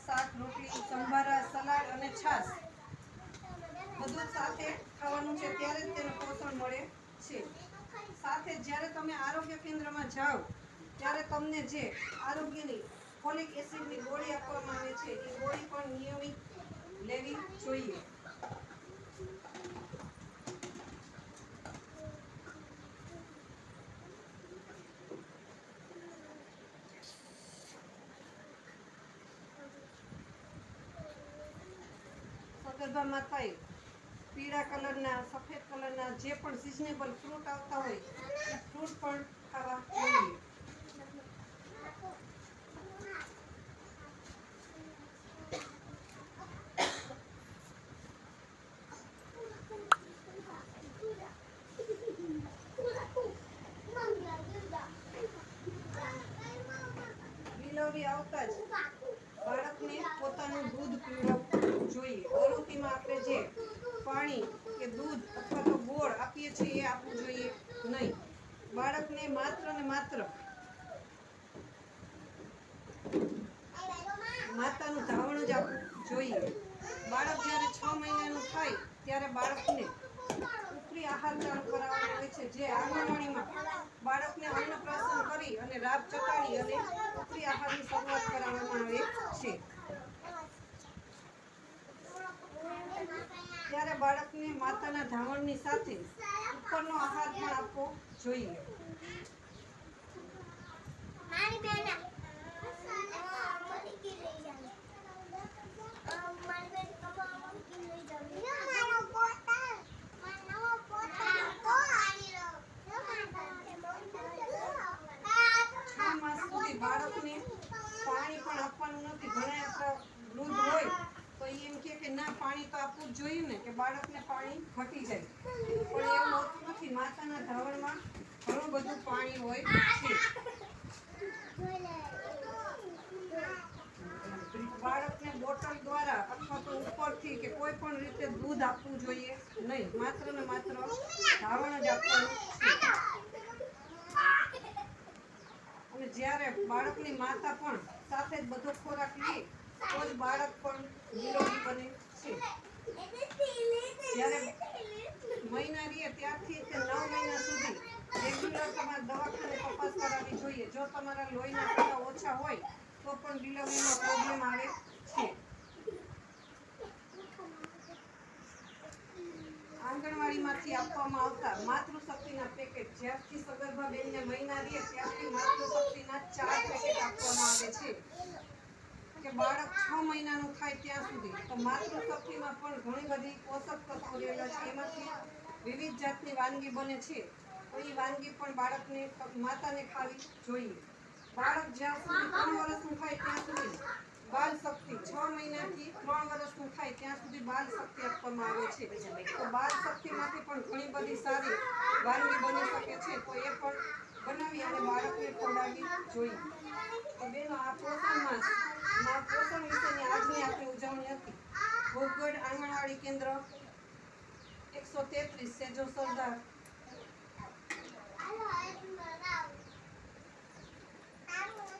શાક રોટલી, સંભારા, સલાડ અને છાશ બધું સાથે ખાવાનું છે, ત્યારે જ તેને પોષણ મળે છે. સાથે જ્યારે તમે આરોગ્ય કેન્દ્રમાં જાઓ, ત્યારે તમને જે આરોગ્યની ફોલિક એસિડની ગોળી આપવામાં આવે છે એ ગોળી પણ નિયમિત લેવી જોઈએ. સગર્ભા થાય પીળા કલરના સફેદ કલરના જે પણ સિઝનેબલ ફ્રૂટ આવતા હોય એ ફ્રૂટ પણ ખાવા જોઈએ ડિલિવરી જ બાળકને પોતાનું દૂધ પીવડાવવું જોઈએ. અરુતિમાં આપણે જે પાણી કે દૂધ અથવા તો ગોળ આપીએ છીએ એ આપવું જોઈએ નહીં. બાળકને માત્ર ને માત્ર માતાનું ધાવણ જ આપવું જોઈએ. બાળક જ્યારે છ મહિનાનું થાય ત્યારે બાળકને ઉપરી આહાર ચાલુ કરાવવાનો હોય છે. જે આંગણવાડીમાં બાળકને અન્નપ્રાશન કરી અને રાબ ચકાડી અને ઉપરી આહારની શરૂઆત કરાવવામાં આવે છે. ત્યારે બાળકને માતાના ધાવણની સાથે ઉપરનો આહાર પણ આપવો જોઈએ મારી બેન મારી કી લઈ જાને મારી બેન કમાવા કી લઈ જાને મારો પોતા મારો પોતા તો આવી રહ્યો છ માસ સુધી બાળકને પાણી પણ આપવાનું નથી. ઘણા આપણા વૃદ્ધ હોય તો એમ કે ના, પાણી તો આપવું જ જોઈએ ને, કે બાળકને પાણી ઘટી જાય. પણ એવું હોતું નથી. માતાના ધાવણમાં ઘણું બધું પાણી હોય છે. બાળકને બોટલ દ્વારા અથવા તો ઉપરથી કે કોઈ પણ રીતે દૂધ આપવું જોઈએ નહીં. માત્ર ને માત્ર ધાવણ જ આપવાનું જ્યારે બાળકની માતા પણ સાથે જ બધો ખોરાક લે, તો જ બાળક પણ નિરોગી બને છે. જ્યારે મહિના રહે ત્યારથી તે નવ મહિના સુધી રેગ્યુલર તમારે દવાખાને તપાસ કરાવવી જોઈએ. જો તમારા લોહીના ટકા ઓછા હોય, તો પણ ડિલિવરીમાં પ્રોબ્લેમ આવે છે. આંગણવાડીમાંથી આપવામાં આવતા માતૃશક્તિના પેકેટ જ્યારથી સગર્ભા બેનને મહિના દે ત્યારથી માતૃશક્તિના ચાર પેકેટ આપવામાં આવે છે. કે બાળક છ મહિનાનું થાય ત્યાં સુધી. તો માતૃશક્તિમાં પણ ઘણી બધી પોષક તત્વો રહેલા છે. એમાંથી વિવિધ જાતની વાનગી બને છે. તો એ વાનગી પણ બાળકને, માતાને ખાવી જોઈએ. બાળક જ્યાં સુધી ત્રણ વર્ષનું થાય ત્યાં સુધી છ મહિનાથી ત્રણ વર્ષનું થાય ત્યાં સુધી બાલ શક્તિ આપવામાં આવે છે. તો બાલ શક્તિમાંથી પણ ઘણી બધી સારી વાનગી બની શકે છે. તો એ પણ બનાવી અને બાળકને ખવડાવવી જોઈએ. આ પોષણ પોષણ વિશેની આજની આપણી ઉજવણી હતી. ભોગગઢ આંગણવાડી કેન્દ્ર એકસો તેત્રીસ, સેજો સરદાર. Thank you.